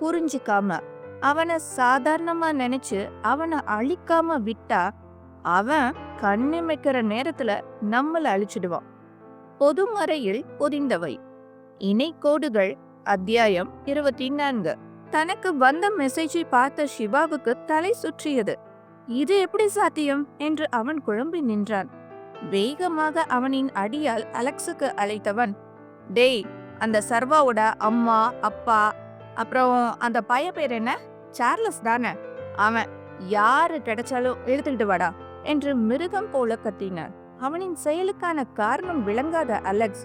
புரிஞ்சுக்காம அவனை சாதாரணமா நினைச்சு அவனை அழிக்காம விட்டா அவன் கண்ணிமைக்கிற நேரத்துல நம்மள அழிச்சிடுவான். பொதுமறையில் பொதிந்தவை. இணை கோடுகள் அத்தியாயம் இருபத்தி நான்கு தனக்கு வந்த மெசேஜை பார்த்த சிவாவுக்கு தலை சுற்றியது. இது எப்படி சாத்தியம்? என்று அவன் குழம்பி நின்றான். வேகமாக அவனின் அடியால் அலெக்ஸுக்கு அழைத்தவன் டேய் அந்த சர்வாவோட அம்மா அப்பா அப்புறம் அந்த பைய பேர் என்ன? சார்லஸ் தானே? அவன் யாரு கிடைச்சாலும் எடுத்துக்கிட்டு வாடா என்று மிருகம் போல கத்தினார் அவனின் செயலுக்கான காரணம் விளங்காத அலெக்ஸ்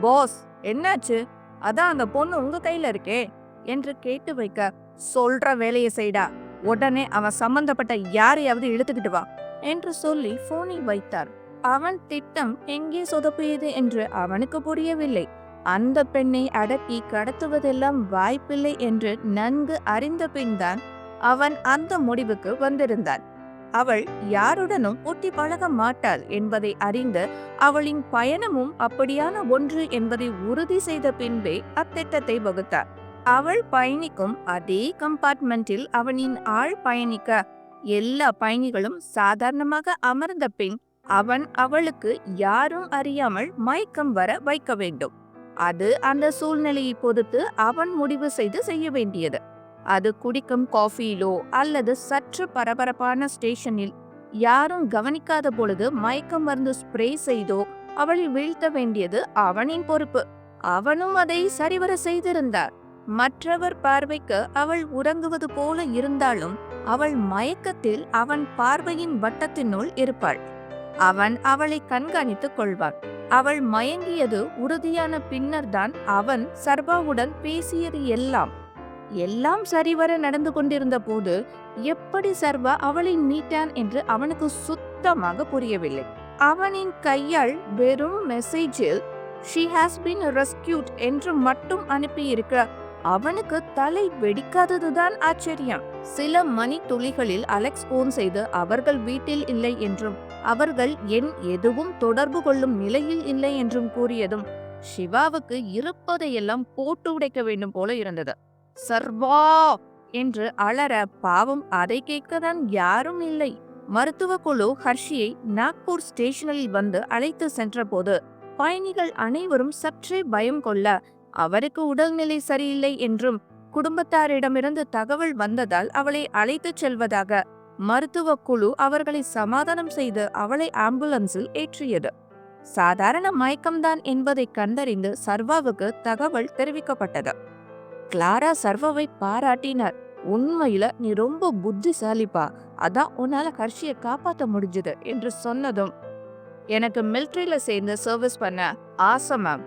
பாஸ் என்னாச்சு? அதான் அந்த பொண்ணு உங்க கையில இருக்கே என்று கேட்டு வைக்க சொல்ற வேலையை செய்டா. உடனே அவன் சம்பந்தப்பட்ட யாரையாவது இழுத்துக்கிட்டு வா என்று சொல்லி போனை வைத்தார். அவன் திட்டம் எங்கே சொதப்பியது என்று அவனுக்கு புரியவில்லை. அந்த பெண்ணை அடக்கி கடத்துவதெல்லாம் வாய்ப்பில்லை என்று நன்கு அறிந்த பின்தான் அவன் அந்த முடிவுக்கு வந்திருந்தான். அவள் யாருடனும் ஒட்டி பழக மாட்டாள் என்பதை அறிந்து அவளின் பயணமும் அப்படியான ஒன்று என்பதை உறுதி செய்த பின்பே அத்திட்டத்தை வகுத்தார் அவள் பயணிக்கும் அதே கம்பார்ட்மெண்டில் அவனின் ஆள் பயணிக்க எல்லா பயணிகளும் சாதாரணமாக அமர்ந்த பின் அவன் அவளுக்கு யாரும் அறியாமல் மயக்கம் வர வைக்க வேண்டும். அது அந்த சூழ்நிலையை பொறுத்து அவன் முடிவு செய்து செய்ய வேண்டியது. அது குடிக்கும் காஃபியிலோ அல்லது சற்று பரபரப்பான ஸ்டேஷனில் யாரும் கவனிக்காத பொழுது மயக்கம் மருந்து ஸ்ப்ரே செய்தோ அவளை வீழ்த்த வேண்டியது அவனின் பொறுப்பு. அவனும் அதை சரிவர செய்திருந்தார். மற்றவர் பார்வைக்கு அவள் உறங்குவது போல இருந்தாலும் அவள் மயக்கத்தில் அவன் பார்வையின் வட்டத்தினுள் இருப்பாள். அவன் அவளை கண்காணித்துக் கொள்வான். அவள் மயங்கியது உறுதியான பின்னர்தான் அவன் சர்வாவுடன் பேசியது எல்லாம். எல்லாம் சரிவர நடந்து கொண்டிருந்த போது எப்படி சர்வா அவளை மீட்டான் என்று அவனுக்கு சுத்தமாக புரியவில்லை. அவனின் கையால் வெறும் மெசேஜில் ஷி ஹாஸ் பீன் ரெஸ்கியூட் என்று மட்டும் அனுப்பியிருக்க அவனுக்கு தலை வெடிக்காததுதான் ஆச்சரியம். சில மணி துளிகளில் அலெக்ஸ் போன் செய்து அவர்கள் வீட்டில் இல்லை என்றும் அவர்கள் என் எதுவும் தொடர்பு கொள்ளும் நிலையில் இல்லை என்றும் கூறியதும் சிவாவுக்கு இருப்பதையெல்லாம் போட்டு உடைக்க வேண்டும் போல இருந்தது. சர்வா! என்று அலற பாவம் அதை கேட்கதான் யாரும் இல்லை. மருத்துவ குழு ஹர்ஷியை நாக்பூர் ஸ்டேஷனில் வந்து அழைத்து சென்றபோது பயணிகள் அனைவரும் சற்றே பயம் கொள்ள அவருக்கு உடல்நிலை சரியில்லை என்றும் குடும்பத்தாரிடமிருந்து தகவல் வந்ததால் அவளை அழைத்துச் செல்வதாக மருத்துவ குழு அவர்களை சமாதானம் செய்து அவளை ஆம்புலன்ஸில் ஏற்றியது. சாதாரண மயக்கம்தான் என்பதை கண்டறிந்து சர்வாவுக்கு தகவல் தெரிவிக்கப்பட்டது. கிளாரா சர்வாவை பாராட்டினார். உண்மையில நீ ரொம்ப புத்திசாலிப்பா. அதான் உன்னால ஹர்ஷியை காப்பாற்ற முடிஞ்சது என்று சொன்னதும் எனக்கு மிலிட்ரியில சேர்ந்து சர்வீஸ் பண்ண ஆசை மேம்.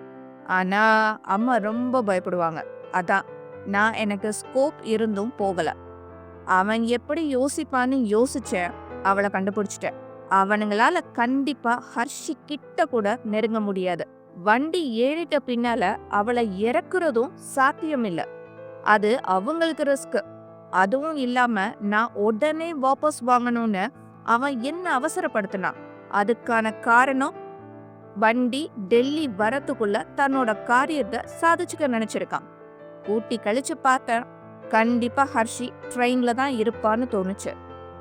ஆனால் அம்மா ரொம்ப பயப்படுவாங்க. அதான் நான் எனக்கு ஸ்கோப் இருந்தும் போகலை. அவன் எப்படி யோசிப்பான்னு யோசிச்சேன். அவளை கண்டுபிடிச்சிட்டேன். அவனுங்களால கண்டிப்பா ஹர்ஷி கிட்ட கூட நெருங்க முடியாது. வண்டி ஏறிட்ட பின்னால அவளை இறக்குறதும் சாத்தியம் இல்லை அது அவங்களுக்கு ரிஸ்க் அதுவும் இல்லாம நான் உடனே வாபஸ் வாங்கணும்னு அவன் என்ன அவசரப்படுத்தினான்? அதுக்கான காரணம் வண்டி டெல்லி வரத்துக்குள்ள தன்னோட காரியத்தை சாதிச்சுக்க நினைச்சிருக்கான். ஊட்டி கழிச்சு பார்த்தேன் கண்டிப்பா ஹர்ஷி ட்ரெயின்ல தான் இருப்பான்னு தோணுச்சு.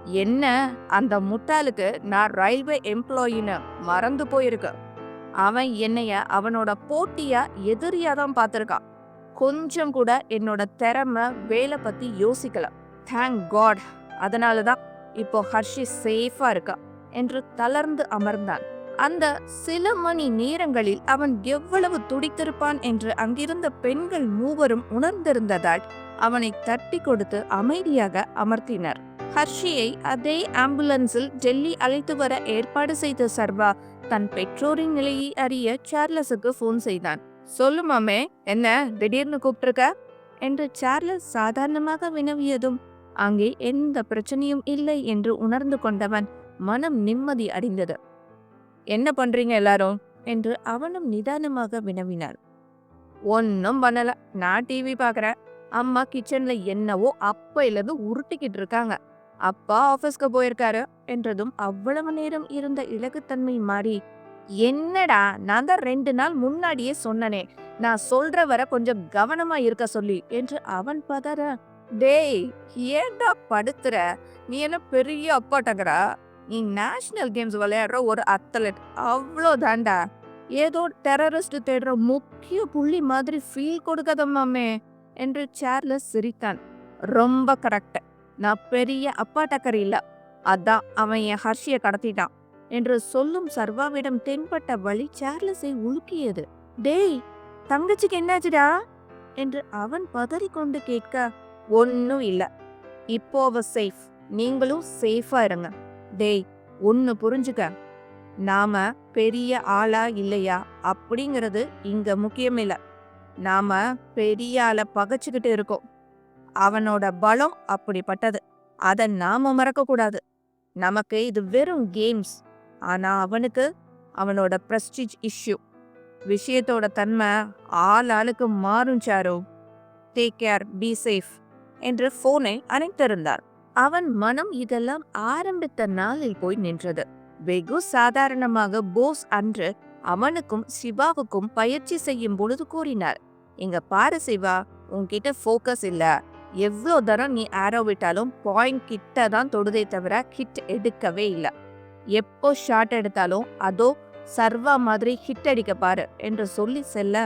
என்ன? அந்த முட்டாளுக்கு நான் ரயில்வே எம்ப்ளாயின்னு மறந்து போயிருக்கு. அவன் என்னைய அவனோட போட்டியா எதிரியா தான் பார்த்துருக்கான். கொஞ்சம் கூட என்னோட திறமை வேலை பத்தி யோசிக்கல. தேங்க் காட் அதனால தான் இப்போ ஹர்ஷி சேஃபா இருக்கா? என்று தளர்ந்து அமர்ந்தான். அந்த சில மணி நேரங்களில் அவன் எவ்வளவு துடித்திருப்பான் என்று அங்கிருந்த பெண்கள் மூவரும் உணர்ந்திருந்ததால் அவனை தட்டி கொடுத்து அமைதியாக அமர்த்தினர். ஹர்ஷியை அதே ஆம்புலன்ஸில் டெல்லி அழைத்து வர ஏற்பாடு செய்த சர்வா தன் பெற்றோரின் நிலையை அறிய சார்லஸுக்கு ஃபோன் செய்தான். சொல்லுமாமே என்ன திடீர்னு கூப்பிட்டுருக்க? என்று சார்லஸ் சாதாரணமாக வினவியதும் அங்கே எந்த பிரச்சனையும் இல்லை என்று உணர்ந்து கொண்டவன் மனம் நிம்மதி அடைந்தது. என்ன பண்றீங்க எல்லாரும்? என்று அவனும் நிதானமாக வினவினார் ஒன்னும் பண்ணல. நான் டிவி பார்க்குறேன் அம்மா கிச்சன்ல என்னவோ அப்பையிலிருந்து உருட்டிக்கிட்டு இருக்காங்க. அப்பா ஆபீஸ்க்கு போயிருக்காரு என்றதும் அவ்வளவு நேரம் இருந்த இலகுத்தன்மை மாறி என்னடா நான் தான் ரெண்டு நாள் முன்னாடியே சொன்னனே. நான் சொல்ற வர கொஞ்சம் கவனமா இருக்க சொல்லி என்று அவன் பதற டேய் ஏன்டா படுத்துற? நீ என்ன பெரிய அப்பாட்டங்கடா நீ நேஷ்னல் கேம்ஸ் விளையாடுற ஒரு அத்லட் அவ்வளோதான்டா. ஏதோ டெரரிஸ்ட் தேடுற முக்கிய புள்ளி மாதிரி ஃபீல் கொடுக்காத மாமே என்று சேர்ல சிரித்தான். ரொம்ப கரெக்ட் நான் பெரிய அப்பா டக்கர் இல்ல. அதான் அவன் என் ஹர்ஷிய கடத்திட்டான் என்று சொல்லும் சர்வாவிடம் தென்பட்ட வழி சார்லஸை உலுக்கியது. டேய் தங்கச்சிக்கு என்னாச்சுடா? என்று அவன் பதறிக்கொண்டு கேட்க ஒன்னும் இல்ல. இப்போ அவ சேஃப் நீங்களும் சேஃபா இருங்க. டேய் ஒன்னு புரிஞ்சுக்க. நாம பெரிய ஆளா இல்லையா? அப்படிங்கிறது இங்க முக்கியம் நாம பெரிய ஆளை பகைச்சுக்கிட்டு இருக்கோம். அவனோட பலம் அப்படிப்பட்டது. அதை நாம மறக்க கூடாது. நமக்கு இது வெறும் கேம்ஸ் ஆனா அவனுக்கு அவனோட பிரஸ்டிஜ் இஷ்யூ விஷயத்தோட தன்மை ஆள் ஆளுக்கு மாறும் சாரோ. டேக் கேர் பி சேஃப் என்று ஃபோனை அணைத்திருந்தார். அவன் மனம் இதெல்லாம் ஆரம்பித்த நாளில் போய் நின்றது. வெகு சாதாரணமாக போஸ் அன்று அவனுக்கும் சிவாவுக்கும் பயிற்சி செய்யும் பொழுது கூறினார் இங்க பாரு சிவா உன்கிட்ட ஃபோக்கஸ் இல்ல. எவ்வளோ தரம் நீ ஆரோ விட்டாலும் பாயிண்ட் கிட்ட தான் தொடுதே தவிர ஹிட் எடுக்கவே இல்ல. எப்போ ஷாட் எடுத்தாலும் அதோ சர்வா மாதிரி ஹிட் அடிக்க பாரு என்று சொல்லி செல்ல.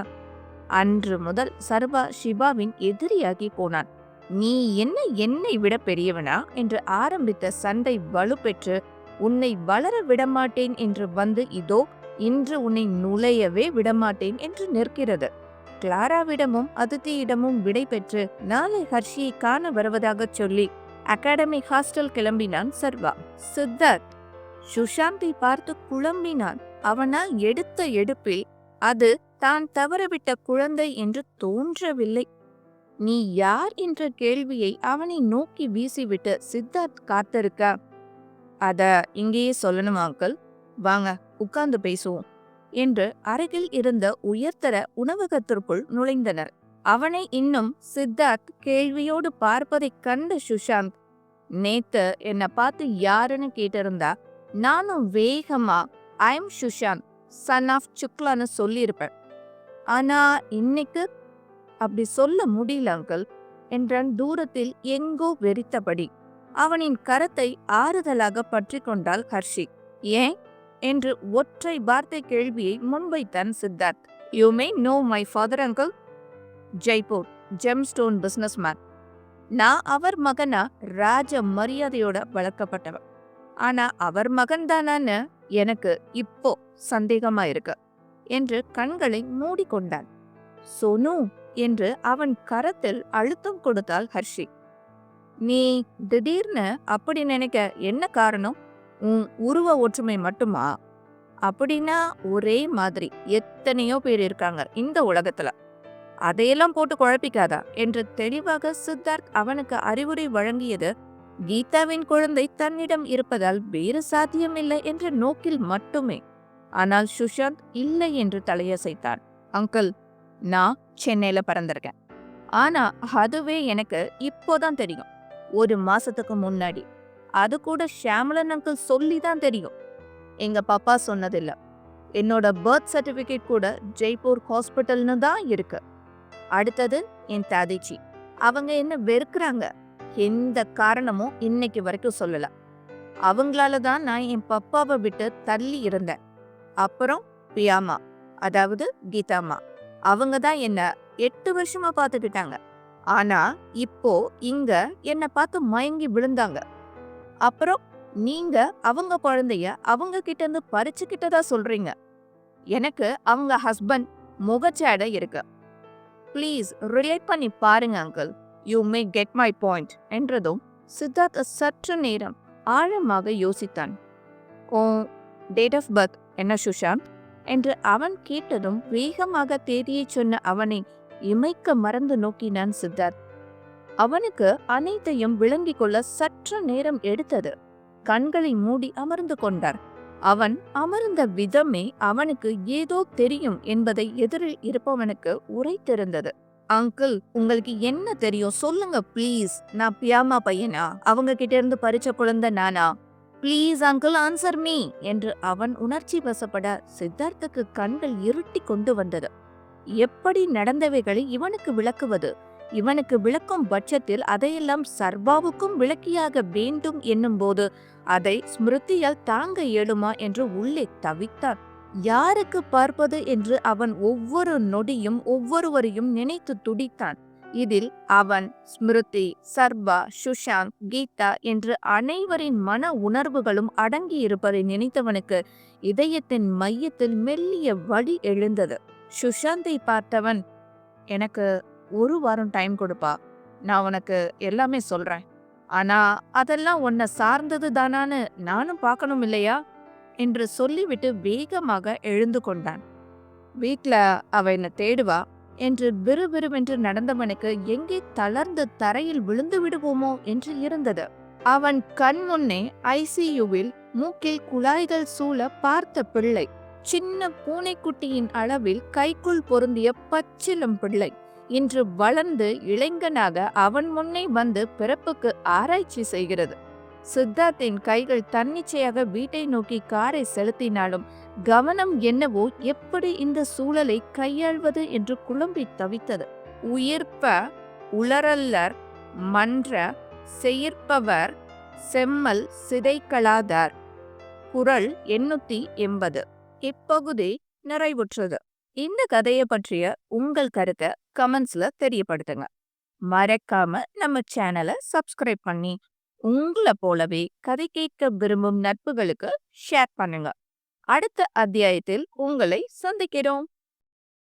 அன்று முதல் சர்வா சிவாவின் எதிரியாகி போனான். நீ என்ன என்னை விட பெரியவனா? என்று ஆரம்பித்த சண்டை வலுப்பெற்று உன்னை வளர விடமாட்டேன் என்று வந்து இதோ இன்று உன்னை நுழையவே விடமாட்டேன் என்று நிற்கிறது. கிளாராவிடமும் அதித்தியிடமும் விடை பெற்று நாளை ஹர்ஷியை காண வருவதாகச் சொல்லி அகாடமி ஹாஸ்டல் கிளம்பினான் சர்வா. சித்தார்த் சுஷாந்தை பார்த்து குழம்பினான். அவனால் எடுத்த எடுப்பில் அது தான் தவறவிட்ட குழந்தை என்று தோன்றவில்லை. நீ யார் என்ற கேள்வியை அவனை நோக்கி வீசிவிட்டு சித்தார்த் காத்திருக்க. அத இங்கேயே சொல்லணுமாக்கள் வாங்க உட்கார்ந்து பேசுவோம் என்று அருகில் இருந்த உயர்தர உணவகத்திற்குள் நுழைந்தனர். அவனை இன்னும் சித்தார்த் கேள்வியோடு பார்ப்பதைக் கண்ட சுஷாந்த் நேத்து என்னை பார்த்து யாருன்னு கேட்டிருந்தா? நானும் வேகமா ஐம் சுஷாந்த் சன் ஆஃப் சுக்லான்னு சொல்லியிருப்பேன். ஆனா இன்னைக்கு அப்படி சொல்ல முடியல அங்கிள் என்றான் தூரத்தில் எங்கோ வெறித்தபடி. அவனின் கரத்தை ஆறுதலாக பற்றி கொண்டாள் ஹர்ஷி. ஏன்? என்று ஒற்றை வார்த்தை கேள்வியை முன்வைத்தான் Siddharth. You may know my father uncle Jaipur gemstone businessman நான் அவர் மகனா? ராஜ மரியாதையோட வளர்க்கப்பட்டவன். ஆனா அவர் மகன் தானான்னு எனக்கு இப்போ சந்தேகமா இருக்கு. என்று கண்களை மூடிக்கொண்டான். சோனு என்று அவன் கரத்தில் அழுத்தம் கொடுத்தாள் ஹர்ஷி. நீ திடீர்னு அப்படி நினைக்க என்ன காரணம்? உன் உருவ ஒற்றுமை மட்டுமா? அப்படின்னா ஒரே மாதிரி எத்தனையோ பேர் இருக்காங்க இந்த உலகத்துல. அதையெல்லாம் போட்டு குழப்பிக்காதா? என்று தெளிவாக சித்தார்த் அவனுக்கு அறிவுரை வழங்கியது கீதாவின் குழந்தை தன்னிடம் இருப்பதால் வேறு சாத்தியமில்லை என்ற நோக்கில் மட்டுமே. ஆனால் சுஷாந்த் இல்லை என்று தலையசைத்தான். அங்கிள் நான் சென்னையில பிறந்திருக்கேன். ஆனா அதுவே எனக்கு இப்போதான் தெரியும். ஒரு மாசத்துக்கு முன்னாடி. அது கூட ஷியாமலன் அங்கிள் சொல்லி தான் தெரியும். எங்க பாப்பா சொன்னதில்ல. என்னோட பர்த் சர்டிபிகேட் கூட ஜெய்ப்பூர் ஹாஸ்பிட்டல்னு தான் இருக்கு. அடுத்தது என் தாதிச்சி அவங்க என்ன வெறுக்கிறாங்க? எந்த காரணமும் இன்னைக்கு வரைக்கும் சொல்லல. அவங்களால தான் நான் என் பப்பாவை விட்டு தள்ளி இருந்தேன். அப்புறம் பியாமா அதாவது கீதாமா. அவங்க தான் என்ன எட்டு வருஷமா பார்த்துக்கிட்டாங்க. ஆனா இப்போ இங்க என்னை பார்த்து மயங்கி விழுந்தாங்க. அப்புறம் நீங்க அவங்க குழந்தைய அவங்க கிட்ட இருந்து பறிச்சுக்கிட்டதா சொல்றீங்க. எனக்கு அவங்க ஹஸ்பண்ட் முகச்சேடை இருக்கு. ப்ளீஸ் ரிலேட் பண்ணி பாருங்க uncle you may get my point என்றதும் சித்தார்த் சற்று நேரம் ஆழமாக யோசித்தான். ஓ டேட் ஆஃப் பர்த் என்ன சுஷாந்த்? என்று அவன் கேட்டதும் வேகமாக தேதியை சொன்ன அவனை இமைக்க மறந்து நோக்கினான் சித்தார்த் அவனுக்கு அனைத்தையும் விளங்கிக் கொள்ள சற்று நேரம் எடுத்தது. கண்களை மூடி அமர்ந்து கொண்டார். அவன் அமர்ந்த விதமே அவனுக்கு ஏதோ தெரியும் என்பதை எதிரில் இருப்பவனுக்கு உரைத்திருந்தது. அங்கிள் உங்களுக்கு என்ன தெரியும்? சொல்லுங்க ப்ளீஸ். நான் பியாமா பையனா? அவங்க கிட்ட இருந்து பறிச்ச குழந்தை நானா? ப்ளீஸ் அங்கிள் ஆன்சர் மீ என்று அவன் உணர்ச்சி வசப்பட சித்தார்த்துக்கு கண்கள் இருட்டி கொண்டு வந்தது. எப்படி நடந்தவைகளை இவனுக்கு விளக்குவது? இவனுக்கு விளக்கும் பட்சத்தில் அதையெல்லாம் சர்வாவுக்கும் விளக்கியாக வேண்டும் என்னும்போது அதை ஸ்மிருதியால் தாங்க இயலுமா என்று உள்ளே தவித்தான். யாருக்கு பார்ப்பது என்று அவன் ஒவ்வொரு நொடியும் ஒவ்வொருவரையும் நினைத்து துடித்தான். இதில் அவன் ஸ்மிருதி சர்பா சுஷாந்த் கீதா என்று அனைவரின் மன உணர்வுகளும் அடங்கியிருப்பதை நினைத்தவனுக்கு இதயத்தின் மையத்தில் மெல்லிய வழி எழுந்தது. சுஷாந்தை பார்த்தவன் எனக்கு ஒரு வாரம் டைம் கொடுப்பா. நான் உனக்கு எல்லாமே சொல்றேன். ஆனா அதெல்லாம் உன்னை சார்ந்தது தானான்னு நானும் பார்க்கணும் இல்லையா? என்று சொல்லிவிட்டு வேகமாக எழுந்து கொண்டான். வீட்டில் அவ என்ன தேடுவா. என்று விறுவிறுவென்று நடந்தவனுக்கு எங்கே தளர்ந்து தரையில் விழுந்து விடுவோமோ என்று இருந்தது. அவன் கண் முன்னே ஐசியூவில் மூக்கில் குழாய்கள் சூழ பார்த்த பிள்ளை. சின்ன பூனைக்குட்டியின் அளவில் கைக்குள் பொருந்திய பச்சிலம் பிள்ளை. இன்று வளர்ந்து இளைஞனாக அவன் முன்னே வந்து பிறப்புக்கு ஆராய்ச்சி செய்கிறது. சித்தார்த்தின் கைகள் தன்னிச்சையாக வீட்டை நோக்கி காரை செலுத்தினாலும் கவனம் என்னவோ எப்படி இந்த சூழலை கையாள்வது என்று குழம்பி தவித்தது. உயிர்ப்ப உளரல்லர் மன்ற செயிர்ப்பவர் செம்மல் சிதைக்கலாதார். குரல் எண்ணூத்தி எண்பது. இப்பகுதி நிறைவுற்றது. இந்த கதையை பற்றிய உங்கள் கருத்தை கமெண்ட்ஸ்ல தெரியப்படுத்துங்க. மறக்காம நம்ம சேனலை சப்ஸ்கிரைப் பண்ணி உங்களை போலவே கதை கேட்க விரும்பும் நட்புகளுக்கு ஷேர் பண்ணுங்க. அடுத்த அத்தியாயத்தில் உங்களை சந்திக்கிறோம்.